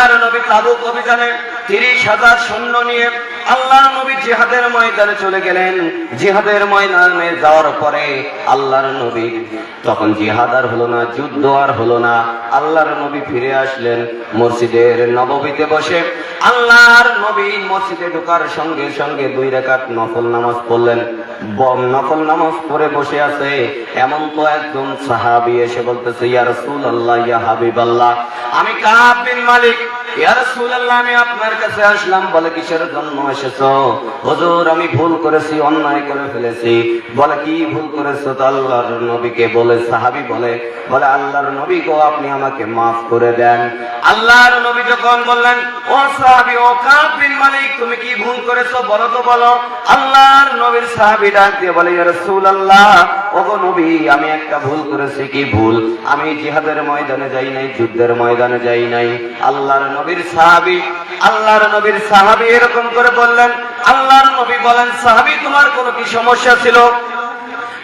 আল্লাহর নবী তাবুক অভিযানে তিরিশ হাজার সৈন্য নিয়ে আল্লাহ নবী জিহাদের ময়দানে চলে গেলেন। জিহাদের ময়দানে যাওয়ার পরে আল্লাহর নবী তখন জিহাদ আর হলো না, যুদ্ধ আর হলো না। আল্লাহর নবী ফিরে আসলেন মসজিদের নববীতে বসে। আল্লাহর নবী মসজিদে ঢোকার সঙ্গে সঙ্গে দুই রেখাত নফল নামাজ পড়লেন। বম নফল নামাজ পড়ে বসে আছে এমন তো একজন সাহাবি এসে বলতেছে, ইয়া রাসূলুল্লাহ, ইয়া হাবিবাল্লাহ, আমি কাব বিন মালিক আল্লাহর নবী গো, আপনি আমাকে মাফ করে দেন। আল্লাহর নবী যখন বললেন, ও সাহাবী, ও কাব বিন মালিক, তুমি কি ভুল করেছ বলো তো বলো। আল্লাহর নবীর সাহাবি ডাক দিয়ে বলে, ইয়া রাসূলুল্লাহ ওগো নবী, আমি একটা ভুল করেছি। কি ভুল? আমি জিহাদের ময়দানে যাই নাই, যুদ্ধের ময়দানে যাই নাই। আল্লাহর নবীর সাহাবি, আল্লাহর নবীর সাহাবি এরকম করে বললেন। আল্লাহর নবী বলেন, সাহাবি, তোমার কোনো কি সমস্যা ছিল?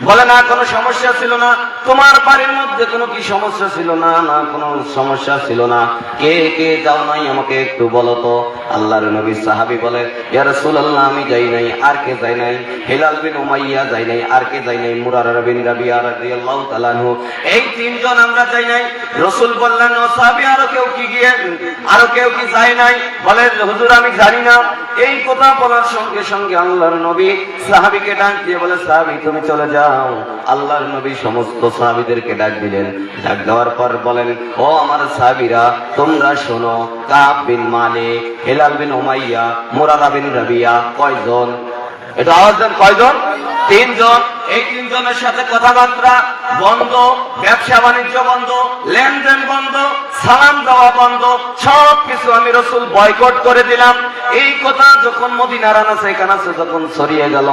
বলে, না, কোনো সমস্যা ছিল না। তোমার বাড়ির মধ্যে কোনো কি সমস্যা ছিল না? না, কোনো সমস্যা ছিল না। কে কে যাও নাই আমাকে একটু বলো তো। আল্লাহর নবী সাহাবী বলে, ইয়া রাসূলুল্লাহ, আমি যাই নাই, আর কে যাই নাই? হিলাল বিন উমাইয়া যাই নাই, আর কে যাই নাই? মুরারা বিন রাবিয়া আনহু। এই তিনজন আমরা যাই নাই। রাসূল বললেন, ও সাহাবি, আরও কেউ কি গিয়ে, আরও কেউ কি যায় নাই? বলে, হুজুর, আমি জানি না। এই কথা বলার সঙ্গে সঙ্গে আল্লাহর নবী সাহাবীকে ডাক দিয়ে বলে, সাহাবী, তুমি চলে যাও। আল্লাহর নবী সমস্ত সাহাবিদেরকে ডাক দিলেন। ডাক দেওয়ার পর বলেন, ও আমার সাহাবিরা, তোমরা শোনো, Kaab bin Malik, Hilal bin Umayyah Murarah bin Rabia, কয়জন? এটা আওয়াজ কয়জন? তিনজন। এই তিনজনের সাথে কথাবার্তা বন্ধ, ব্যবসা বাণিজ্য বন্ধ, লেনদেন বন্ধ, সালাম দেওয়া বন্ধ সব কিছু আমি রসুল বয়কট করে দিলাম। এই কথা যখন মদিনার আনাসে কানাসে যখন ছড়িয়ে গেল,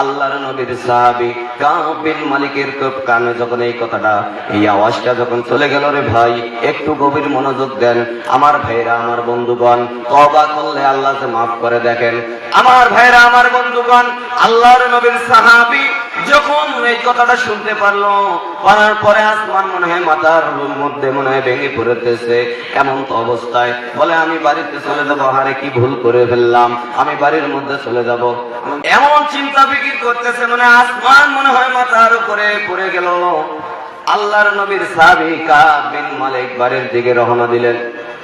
আল্লাহর নবীর সাহাবি কাবিন মালিকের কানে যখন এই কথাটা, এই আওয়াজটা যখন চলে গেল, রে ভাই, একটু গভীর মনোযোগ দেন। আমার ভাইরা আমার বন্ধুগণ তবা করলে আল্লাহ মাফ করে দেখেন। আমার ভাইরা আমার বন্ধুগণ, আল্লাহর নবীর সাহাবি এই কথাটা শুনতে পারল। পারার পরে আসমান মনে হয়, মাথার মধ্যে মনে হয় ভেঙে পড়েতেছে এমন তো অবস্থায় বলে, আমি বাড়িতে চলে যাব হারে কি ভুল করে ফেললাম। আমি বাড়ির মধ্যে চলে যাব। এমন চিন্তা ফিকির করতেছে মানে আসমান মনে হয় মাথার উপরে পড়ে গেল। আল্লাহর নবীর সাহাবী কাব বিন মালিক বাড়ির দিকে রওনা দিলেন।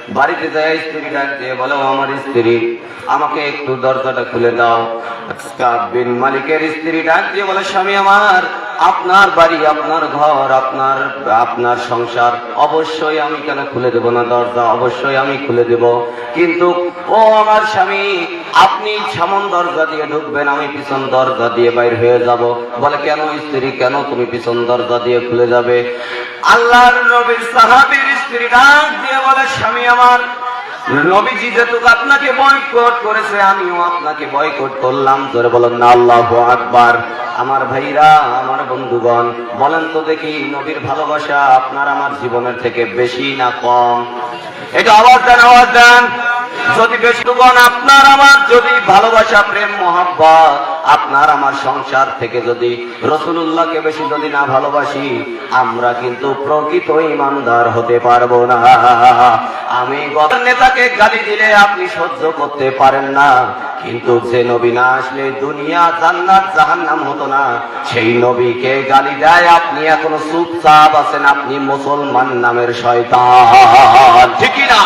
বাড়িতে যায় স্ত্রী ডাক বলো আমার স্ত্রী, আমাকে একটু দরজাটা খুলে দাও। বিন মালিকের স্ত্রী ডাক দিয়ে বলে, স্বামী আমার, আপনার বাড়ি, আপনার ঘর, আপনার আপনার সংসার, অবশ্যই আমি কেন খুলে দেব না দরজা? অবশ্যই আমি খুলে দেব। কিন্তু, ও আমার স্বামী আপনি সামন দরজা দিয়ে ঢুকবেন, আমি পিছন দরজা দিয়ে বাইর হয়ে যাব। বলে, কেন স্ত্রী, কেন তুমি পিছন দরজা দিয়ে খুলে যাবে? আল্লাহর নবীর সাহাবীর স্ত্রী ডাক দিয়ে বলে, স্বামী আমার, নবীজি যেহেতু আপনাকে বয়কট করেছে, আমিও আপনাকে বয়কট করলাম। ধরে বলেন না আল্লাহ আকবার। আমার ভাইরা, আমার বন্ধুগণ, বলেন তো দেখি, নবীর ভালোবাসা আপনার আমার জীবনের থেকে বেশি না কম? এটা আওয়াজ দেন আওয়াজ দেন। যদি বেশি গণ আপনার আমার যদি ভালোবাসা, প্রেম, মহাব্বত, আপনার আমার সংসার থেকে যদি রসুল্লাহকে বেশি যদি না ভালোবাসি, আমরা কিন্তু প্রকৃত ইমানদার হতে পারব না। আমি গত নেতাকে গালি দিলে আপনি সহ্য করতে পারেন না, কিন্তু যে নবী না আসলে দুনিয়া, জান্নাত, জাহান্নাম হতো না, সেই নবীকে গালি দেয়, আপনি এখনও চুপচাপ আছেন, আপনি মুসলমান নামের শয়তান। ঠিক না